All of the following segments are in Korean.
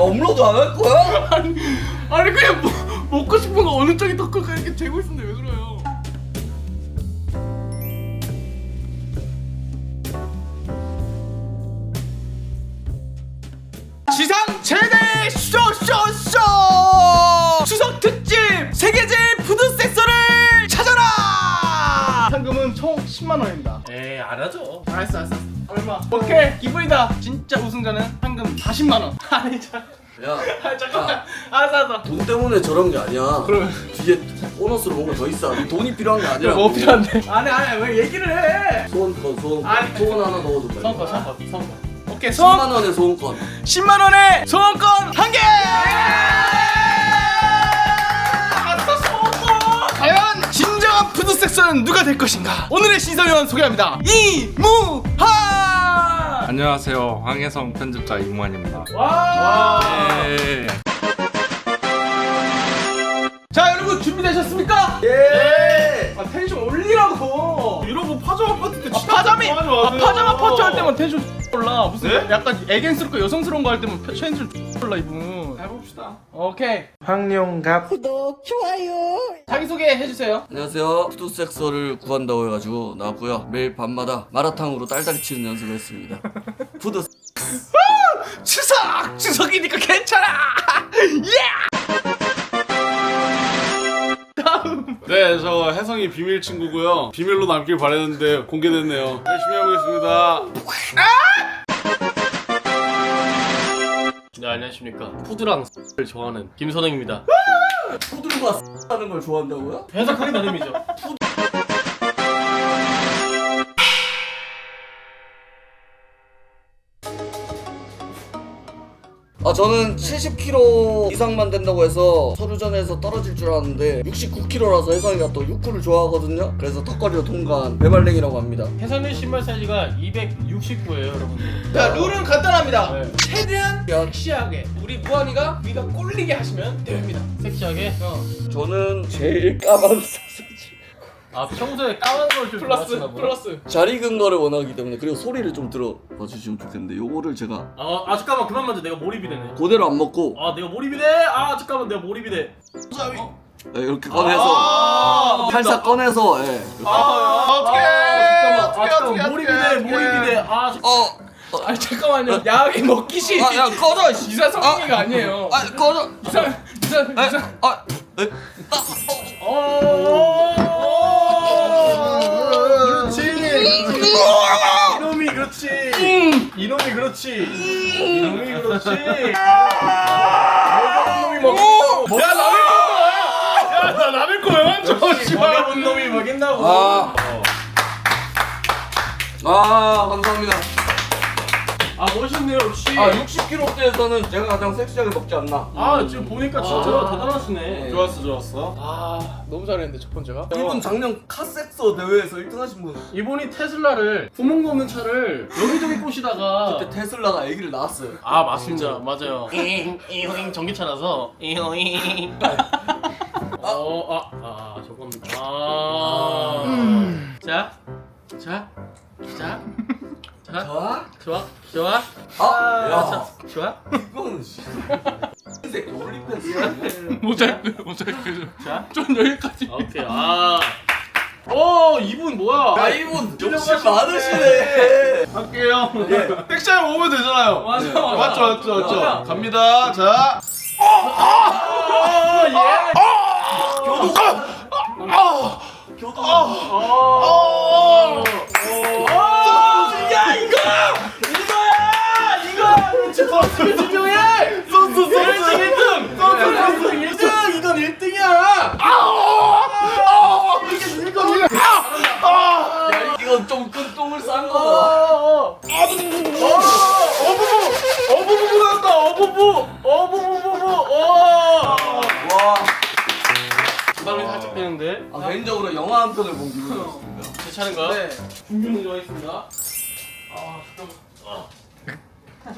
업로드 안 할 거야? 아니 그냥 뭐, 먹고 싶은 거 어느 쪽이 더 클까 이렇게 재고 있는데 왜 그래요? 지상 최대 쇼쇼쇼 추석 특집 세계제 푸드 섹서를 찾아라 상금은 총 10만 원입니다. 에이 안 하죠. 알았어 알았어 얼마? 오케이 기분이다. 진짜 우승자는 상금 40만 원. 아니 자, 야, 아, 잠깐만. 알았어 알았어. 돈 때문에 저런 게 아니야. 그러면 뒤에 보너스로 뭔가 더 있어. 돈이 필요한 게 아니라. 뭐 필요한데? 아니 아니 왜 얘기를 해? 소원권, 소원권. 아니. 소원 하나 넣어도 돼. 성권 성권 성권. 오케이 성 10만 원의 소원권. 10만 원의 소원권 한 개. 아싸 소원권. 과연 진정한 푸드 섹스는 누가 될 것인가? 오늘의 신성현 소개합니다. 이무한. 안녕하세요. 황혜성 편집자 이무환입니다. 와. 예. 자 여러분 준비되셨습니까? 예! 아 텐션 올리라고. 이러고 파자마 파티 때 아, 파자미 아, 파자마 파츠 할 때만 텐션 올라 무슨 네? 약간 애견스럽고 여성스러운 거 할 때만 텐션 올라 이분 해봅시다. 오케이 황룡갑. 자기 소개 해주세요 안녕하세요. 푸드섹서를 구한다고 해가지고 나왔고요. 매일 밤마다 마라탕으로 딸딸이 치는 연습을 했습니다. 푸드 추석! 추석이니까 괜찮아! 예! 네, 저 혜성이 비밀 친구고요. 비밀로 남길 바랬는데 공개됐네요. 열심히 해보겠습니다. 네 안녕하십니까. 푸드랑 를 좋아하는 김선웅입니다. 푸드가 하는 걸 좋아한다고요? 해석하기 나름이죠. 아 저는 70kg 이상만 된다고 해서 서류전에서 떨어질 줄 알았는데 69kg라서 혜성이가 또 육구를 좋아하거든요. 그래서 턱걸이로 통과한 배말랭이라고 합니다. 혜선의 신발 사이즈가 269예요, 여러분들. 자 룰은 간단합니다 네. 최대한 야. 섹시하게 우리 무한이가 위가 꼴리게 하시면 됩니다 섹시하게. 어. 저는 제일 까만 사슴 아 평소에 까만 걸좀 플러스. 플러스 잘 익은 거를 원하기 때문에 그리고 소리를 좀 들어봐 주시면 좋겠는데 요거를 제가 아, 아 잠깐만 그만 만져. 내가 몰입이 되네. 그대로 안 먹고 아 내가 몰입이 돼. 아 잠깐만 내가 몰입이 돼. 네, 이렇게 꺼내서 아, 팔사 꺼내서 예. 이렇게. 아, 어떡해 아 잠깐만 어떡해 몰입이 돼. 몰입이 돼. 아 잠- 어, 잠깐만요 야하게 먹기시 아, 야 꺼져. 씨. 이사 성행위가 아니에요 아, 꺼져. 이사 이사 아, 이사 아, 에, 그렇 이놈이 그렇지. 이놈이 그렇지. 이놈이 그렇지. 먹어본 놈이 먹. 야 남의 거. 야나 남의 거왜 만져? 먹어본 놈이 먹인다고. 아. 아, 감사합니다. 아 멋있네요 역시. 아, 60kg대에서는 제가 가장 섹시하게 먹지 않나. 아 지금 보니까 진짜 아. 대단하시네. 좋았어, 좋았어. 아 너무 잘했는데 첫 번째가 이분 작년 카섹서 대회에서 1등 하신 분. 이분이 테슬라를 구멍도 없는 차를 여기저기 꼬시다가 그때 테슬라가 아기를 낳았어요. 아 맞습니다 맞아요 이호잉 전기차라서 이호잉 어아아 저건 아자자자 아? 좋아, 좋아, 아, 야. 자, 좋아. 이거는 씨. 흰색 올리펜 쓰네. 모자이크 모자이크 자, 좀 여기까지 오케이. 아, 오, 이분 뭐야? 야, 이분 욕심 많으시네. 할게요. 예. 섹시하게 먹으면 되잖아요. 맞아, 예. 맞아. 맞죠, 맞죠, 맞죠. 맞아. 갑니다. 자. 어, 예. 교도. 어. 야, 차례인가요? 네 준비 먼저 하겠습니다 아 잠깐만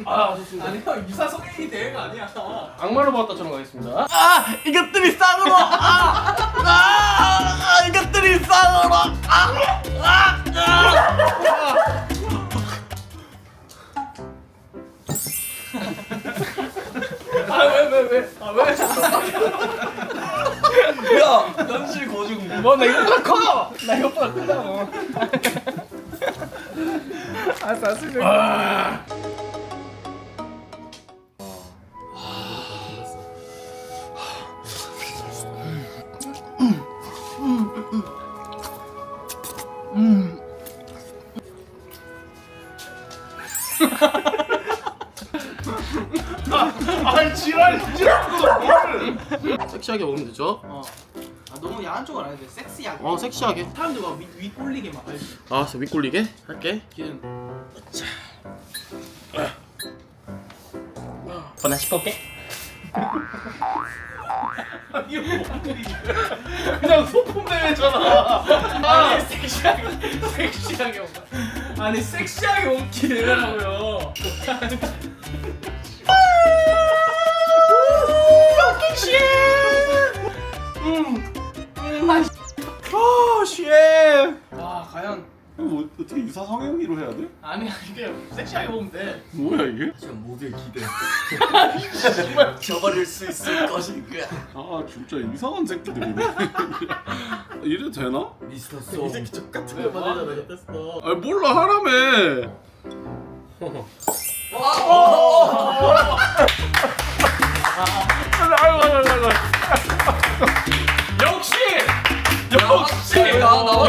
아 좋습니다 아니요 이사 성행위 대회가 아니야 악마로 봤다처럼 가겠습니다 아, 이것들이 쌍으로. 아, 아, 아, 이것들이 쌍으로. 아, 아, 아. 아 왜? 야 현실 거중 뭐나 이거보다 커! 나 이거보다 크다고. 알았어 알았어 아 지랄 지랄. 섹시하게 먹으면 되죠? 아 너무 야한 쪽은 아닌데 섹시하게. 어 섹시하게. 사람들 막 위, 위 꼴리게 막 알지? 알았어 윗골리게? 할게. 기는 번나 씻을게. 이거 뭔 일이야 그냥 소품 대회잖아. 아니 섹시하게 섹시하게 먹다 아니 섹시하게 먹기 대회라고요 오 쉣! 와 과연. 이거 어떻게 유사 성형기로 해야 돼? 아니 이게 섹시하게 먹으면 돼. 뭐야 이게? 지금 모두의 기대. 저버릴 수 있을 것인가? 아 진짜 이상한 새끼들이네. 이래도 되나? 미스터 송. 같은 거 만들잖아 됐어. 아 몰라 하라며 역시! 역시! 야 나왔어.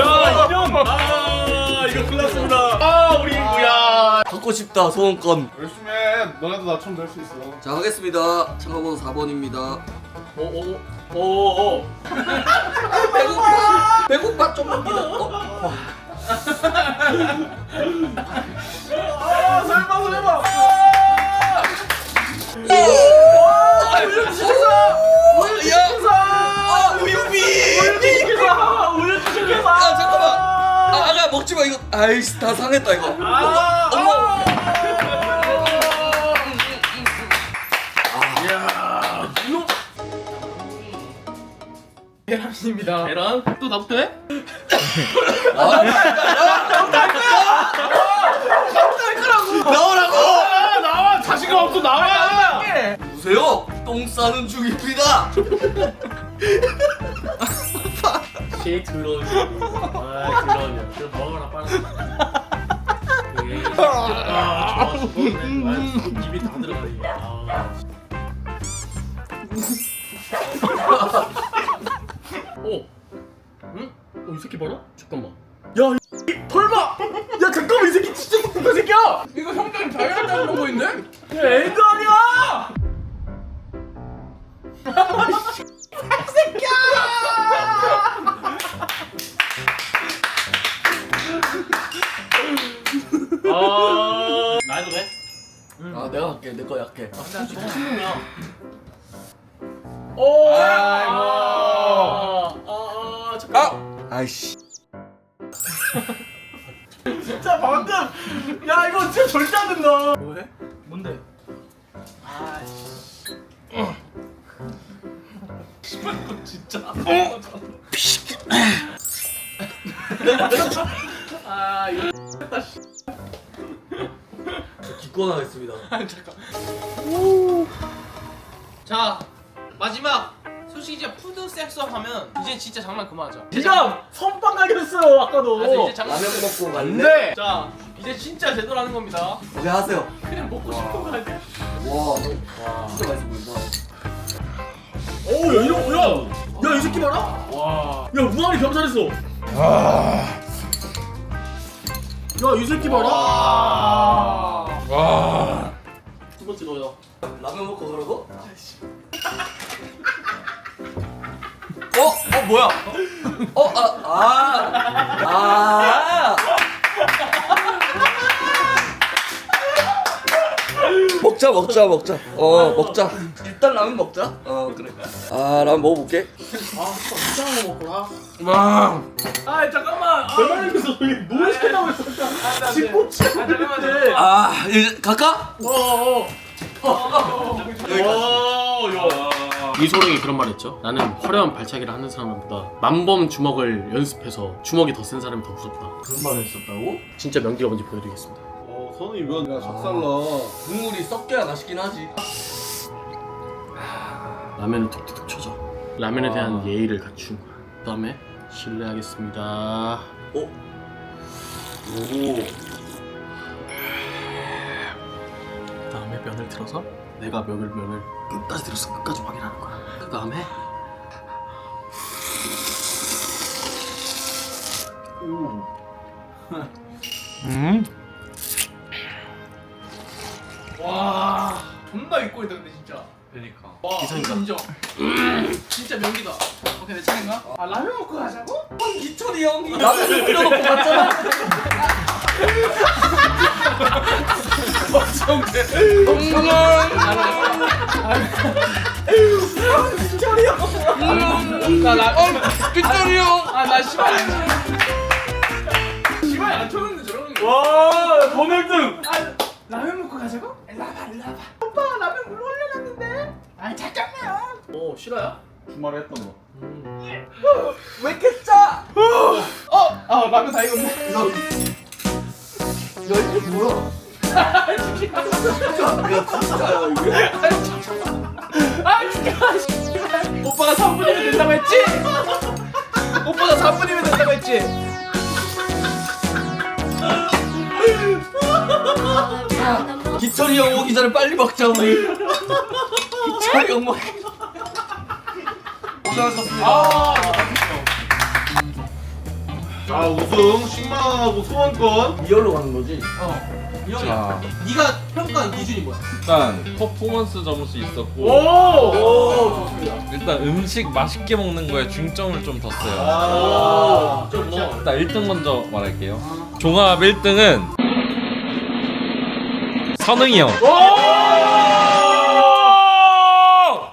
이런 아 이거 끝났습니다. 아 우리 뭐야. 갖고 싶다 소원권. 열심히 해. 너네도 나처럼 될 수 있어. 자 하겠습니다. 참가번호 4번입니다. 오오오오 배고파. 배고파. 좀만 기다려 어? 아 설마 설마. 야! 먹지 마 이거. 아이씨 다 상했다 이거. 아 엄마. 계란입니다. 계란? 또 나부터 해? 나오라고! 아 나와. 자신감 없어 나와. 보세요. 똥 싸는 중입니다. 들 들어오냐? 그럼 먹어라 빨리 지금 친구야 오 아이고 아 잠깐 아! 아이씨 진짜 방금 야 이거 진짜 절대 안 된다 뭐해? 뭔데? 아이씨 진짜 아 이거 기권하겠습니다 자 마지막. 솔직히 이제 푸드 섹서 하면 이제 진짜 장난 그만하자. 진짜 선빵 가겠어요 아까도. 아, 이제 장난 라면 먹고 갈래? 안돼 자 이제 진짜 제대로 하는 겁니다. 오케이 하세요. 그냥 먹고 싶은 거 하지 와 진짜 맛있어 보인다. 오야 이거 뭐야. 야이 새끼 봐라. 와. 야 우아리 병살했어. 야이 새끼 봐라. 두 번째 넣어요 라면 먹고 그러고? 어? 어 뭐야? 어? 아 아! 아! 먹자 먹자 먹자. 어 먹자. 일단 라면 먹자. 어 그래. 아 라면 먹어볼게. 이상한 거 먹거라 아 잠깐만. 대만에서 저기. 뭐 시켰다고 했어 짚고 치고 있는데 아 이제 갈까? 어 어 이소룡이 그런 말 했죠 나는 화려한 발차기를 하는 사람보다 만번 주먹을 연습해서 주먹이 더 센 사람이 더 무섭다 그런 말을 했었다고? 진짜 명기가 뭔지 보여드리겠습니다 어 선우 이건 내가 작살나 국물이 섞여야 맛있긴 하지 아 라면을 톡톡톡 쳐줘. 라면에 대한 예의를 갖춘 거야. 그 다음에 실례하겠습니다. 오. 그 면을 들어서 내가 면을 면을 끝까지 들어서 끝까지 확인하는 거야. 그 다음에 와 존나 입고 있다 근데 진짜 그러니까. 와 기선이다. 인정 진짜 명기다 오케이 내 차례인가? 아 라면 먹고 가자고? 이철이 형이 라면을 끓여놓고 갔잖아. 씨발 안 쳤는데 저러는 거 와, 범일등. 아, 라면 먹고 가자고? 일로 와봐 일로 와봐 오빠 라면 물 올려놨는데 아 잠깐만 오 실화야? 주말에 했던 거. 왜 이렇게 짜? 어! 아 라면 다 익었네 야 이게 뭐야? 야 진짜야 이게? 아 진짜 오빠가 3분이면 된다고 했지? 오빠가 3분이면 된다고 했지? 기철이 형 오기 전에 빨리 먹자 우리. 기철이 형 먹. 고생하셨습니다. 아 자, 우승 10만원하고 소원권. 이열로 가는 거지? 이형이 자. 네가 평가한 기준이 뭐야? 일단 퍼포먼스 점수 있었고 오 좋습니다. 일단 음식 맛있게 먹는 거에 중점을 좀 뒀어요. 아, 좀 뭐. 일단 1등 먼저 말할게요. 종합 1등은 선웅이 형.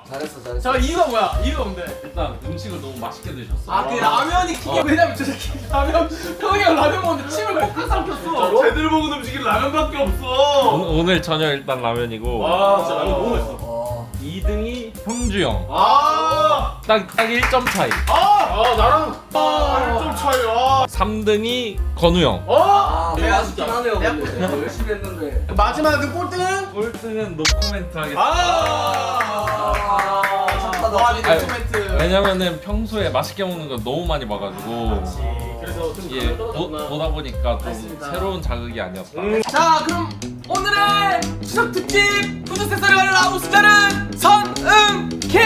잘했어 잘했어. 자 이유가 뭐야? 이유가 뭔데? 일단 음식을 너무 맛있게 드셨어. 아 그 라면이 기계 왜냐면 저 새끼 라면 형이 형 라면 먹는데 침을 꼭 삼켰어 제대로 먹은 음식이 라면밖에 없어. 오- 오늘 저녁 일단 라면이고 와, 진짜 라면 너무 맛있어. 어. 2등이 형주 형. 아, 딱, 딱 1점 차이. 아, 나랑 1점 차이. 아, 3등이 건우 형. 아, 내가 아쉽긴 진짜- 하네요. 내가- 근데. 열심히 했는데. 마지막 그 꼴등은 꼴등은 노코멘트 하겠습니다. 아, 착 네, 아유, 코멘트 왜냐면은 평소에 맛있게 먹는 거 너무 많이 봐가지고 그래서 좀 예, 보. 보다 보니까 좀. 새로운 자극이 아니었다. 자 그럼 오늘의 추석 특집 푸드 세서를 가는 우승자는 선응키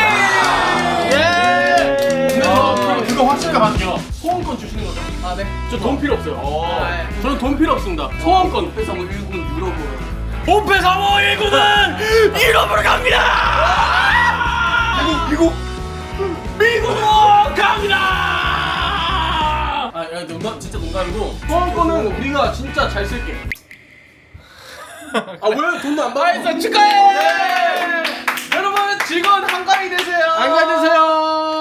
예. 어, 그럼 그거 확실하게 맞죠. 소원권 주시는 거죠? 아네 저 돈 필요 없어요. 네. 저는 돈 필요 없습니다. 소원권. 회사 뭐 일군 유럽으로. 본패 3호 1구는 유럽으로 갑니다! 미국? 미국으로 갑니다! 아, 야, 농담, 진짜 농담이고. 소원권은 우리가 진짜 잘 쓸게. 아, 왜? 돈도 안. 나이스 축하해 여러분 즐거운 한가위 되세요 안녕히 계세요.